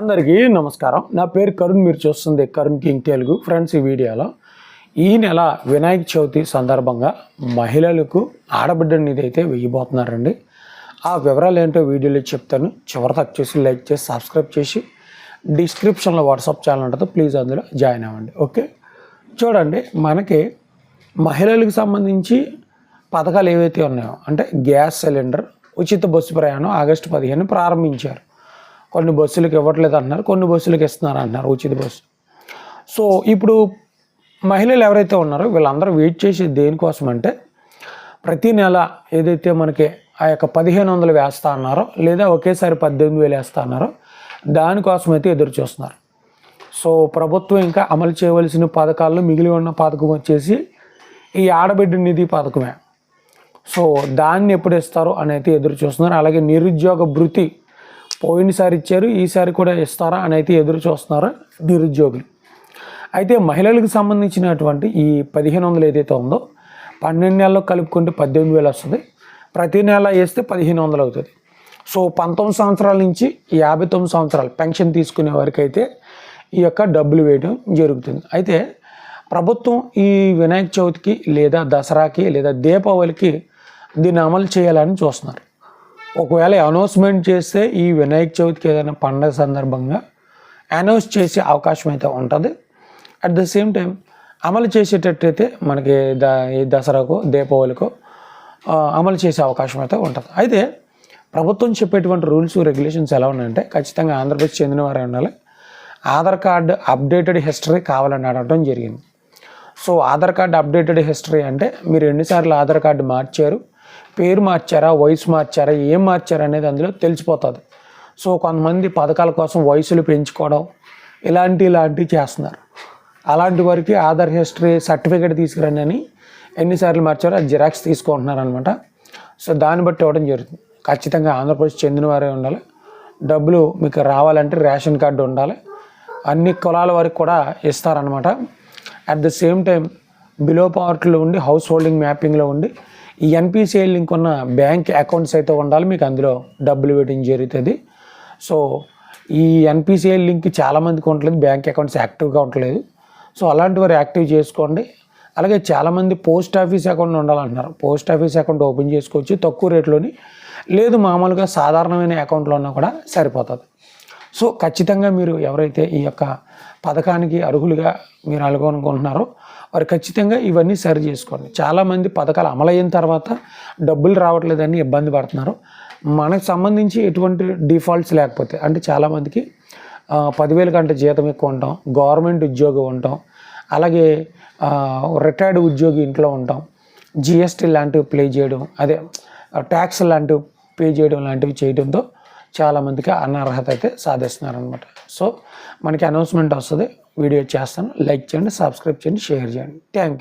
అందరికీ నమస్కారం. నా పేరు కరుణ్ మీరు చూస్తుంది కరుణ్ కింగ్ తెలుగు. ఫ్రెండ్స్ ఈ వీడియోలో ఈ నెల వినాయక చవితి సందర్భంగా మహిళలకు ఆడబిడ్డ నిధి అయితే వెయ్యబోతున్నారండి ఆ వివరాలు ఏంటో వీడియోలో చెప్తాను. చివరి తక్కువ చేసి లైక్ చేసి సబ్స్క్రైబ్ చేసి డిస్క్రిప్షన్లో వాట్సాప్ ఛానల్ ఉంటుంది. ప్లీజ్ అందులో జాయిన్ అవ్వండి. ఓకే? చూడండి మనకి మహిళలకు సంబంధించి పథకాలు ఏవైతే ఉన్నాయో అంటే గ్యాస్ సిలిండర్ ఉచిత బస్సు ప్రయాణం ఆగస్టు పదిహేను ప్రారంభించారు. కొన్ని బస్సులకు ఇవ్వట్లేదు అంటున్నారు కొన్ని బస్సులకు ఇస్తున్నారు అంటున్నారు ఉచిత బస్సు. సో ఇప్పుడు మహిళలు ఎవరైతే ఉన్నారో వీళ్ళందరూ వెయిట్ చేసి దేనికోసం అంటే ప్రతి నెల ఏదైతే మనకి ఆ యొక్క పదిహేను వందలు వేస్తా అన్నారో లేదా ఒకేసారి పద్దెనిమిది వేలు వేస్తా అన్నారో దానికోసం అయితే ఎదురు చూస్తున్నారు. సో ప్రభుత్వం ఇంకా అమలు చేయవలసిన పథకాల్లో మిగిలి ఉన్న పథకం వచ్చేసి ఈ ఆడబిడ్డ నిధి పథకమే. సో దాన్ని ఎప్పుడు ఇస్తారు అని అయితే ఎదురు చూస్తున్నారు. అలాగే నిరుద్యోగ భృతి పోయినసారి ఇచ్చారు ఈసారి కూడా ఇస్తారా అని అయితే ఎదురు చూస్తున్నారు నిరుద్యోగులు. అయితే మహిళలకు సంబంధించినటువంటి ఈ పదిహేను వందలు ఏదైతే ఉందో పన్నెండు నెలలు కలుపుకుంటే పద్దెనిమిది వేలు వస్తుంది. ప్రతి నెల వేస్తే పదిహేను వందలు అవుతుంది. సో పంతొమ్మిది సంవత్సరాల నుంచి యాభై తొమ్మిది సంవత్సరాలు పెన్షన్ తీసుకునే వరకు అయితే ఈ యొక్క డబ్బులు వేయడం జరుగుతుంది. అయితే ప్రభుత్వం ఈ వినాయక చవితికి లేదా దసరాకి లేదా దీపావళికి దీన్ని అమలు చేయాలని చూస్తున్నారు. ఒకవేళ అనౌన్స్మెంట్ చేస్తే ఈ వినాయక చవితికి ఏదైనా పండగ సందర్భంగా అనౌన్స్ చేసే అవకాశం అయితే ఉంటుంది. అట్ ద సేమ్ టైం అమలు చేసేటట్టయితే మనకి ద ఈ దసరాకు దీపావళికో అమలు చేసే అవకాశం అయితే ఉంటుంది. అయితే ప్రభుత్వం చెప్పేటువంటి రూల్స్ రెగ్యులేషన్స్ ఎలా ఉన్నాయంటే ఖచ్చితంగా ఆంధ్రప్రదేశ్ చెందిన వారే ఉండాలి. ఆధార్ కార్డు అప్డేటెడ్ హిస్టరీ కావాలని అడగడం జరిగింది. So Aadhaar card updated history అంటే మీరు ఎన్నిసార్లు ఆధార్ కార్డు మార్చారు పేరు మార్చారా వయసు మార్చారా ఏం మార్చారా అనేది అందులో తెలిసిపోతుంది. సో కొంతమంది పథకాల కోసం వయసులు పెంచుకోవడం ఇలాంటి ఇలాంటివి చేస్తున్నారు. అలాంటి వారికి ఆధార్ హిస్టరీ సర్టిఫికేట్ తీసుకురండి అని ఎన్నిసార్లు మార్చారో అది జిరాక్స్ తీసుకుంటున్నారు అనమాట సో దాన్ని బట్టి ఇవ్వడం జరుగుతుంది. ఖచ్చితంగా ఆంధ్రప్రదేశ్ చెందిన వారే ఉండాలి. డబ్బులు మీకు రావాలంటే రేషన్ కార్డు ఉండాలి. అన్ని కులాల వారికి కూడా ఇస్తారనమాట. At the same time below పవర్టీలో ఉండి హౌస్ హోల్డింగ్ మ్యాపింగ్లో ఉండి ఈ ఎన్పిసిఐ లింక్ ఉన్న బ్యాంక్ అకౌంట్స్ అయితే ఉండాలి. మీకు అందులో డబ్బులు వేయడం జరుగుతుంది. సో ఈ ఎన్పిసిఐ లింక్ చాలామందికి ఉండలేదు బ్యాంక్ అకౌంట్స్ యాక్టివ్గా ఉండలేదు సో అలాంటి వారు యాక్టివ్ చేసుకోండి. అలాగే చాలామంది పోస్ట్ ఆఫీస్ అకౌంట్ ఉండాలంటున్నారు. పోస్ట్ ఆఫీస్ అకౌంట్ ఓపెన్ చేసుకోవచ్చు. తక్కువ రేట్లోని లేదు మామూలుగా సాధారణమైన అకౌంట్లో ఉన్నా కూడా సరిపోతుంది. సో ఖచ్చితంగా మీరు ఎవరైతే ఈ యొక్క పథకానికి అర్హులుగా మీరు అనుకుంటున్నారో వారు ఖచ్చితంగా ఇవన్నీ సరి చేసుకోండి. చాలామంది పథకాలు అమలైన తర్వాత డబ్బులు రావట్లేదని ఇబ్బంది పడుతున్నారు. మనకు సంబంధించి ఎటువంటి డిఫాల్ట్స్ లేకపోతే అంటే చాలామందికి పదివేల కంటే జీతం ఎక్కువ ఉంటాం గవర్నమెంట్ ఉద్యోగం ఉంటాం అలాగే రిటైర్డ్ ఉద్యోగి ఇంట్లో ఉంటాం. జిఎస్టీ లాంటివి ప్లే చేయడం అదే ట్యాక్స్ లాంటివి పే చేయడం లాంటివి చేయడంతో చాలామందికి అనర్హత అయితే సాధిస్తున్నారనమాట సో మనకి అనౌన్స్మెంట్ వస్తుంది. వీడియో చేస్తాను. లైక్ చేయండి సబ్స్క్రైబ్ చేయండి షేర్ చేయండి. Thank you